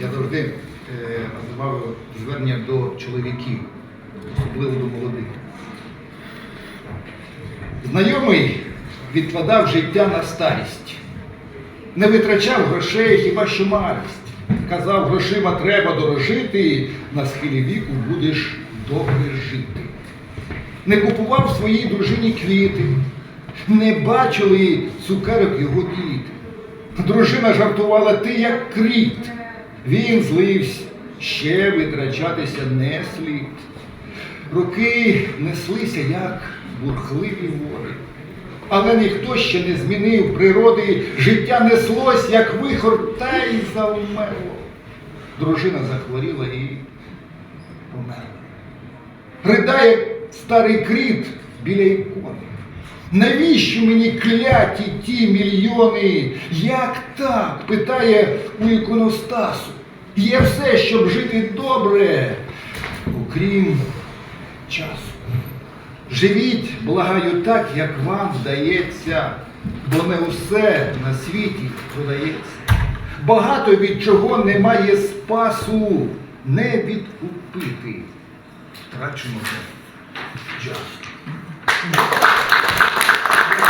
Я завжди е, називав звернення до чоловіків, особливо до молодих. Знайомий відкладав життя на старість, не витрачав грошей, хіба що малість. Казав, грошима треба дорожити, на схилі віку будеш добре жити. Не купував своїй дружині квіти, не бачили цукерок його діти. Дружина жартувала, ти як кріт. Він злився, ще витрачатися не слід. Роки неслися, як бурхливі води. Але ніхто ще не змінив природи, життя неслось, як вихор, та й завмерло. Дружина захворіла і померла. Ридає старий кріт біля ікони. Навіщо мені кляті ті мільйони? Як так? питає у іконостасу. Є все, щоб жити добре, окрім часу. Живіть, благаю, так, як вам здається, бо не усе на світі продається. Багато від чого немає спасу, не відкупити втраченого часу.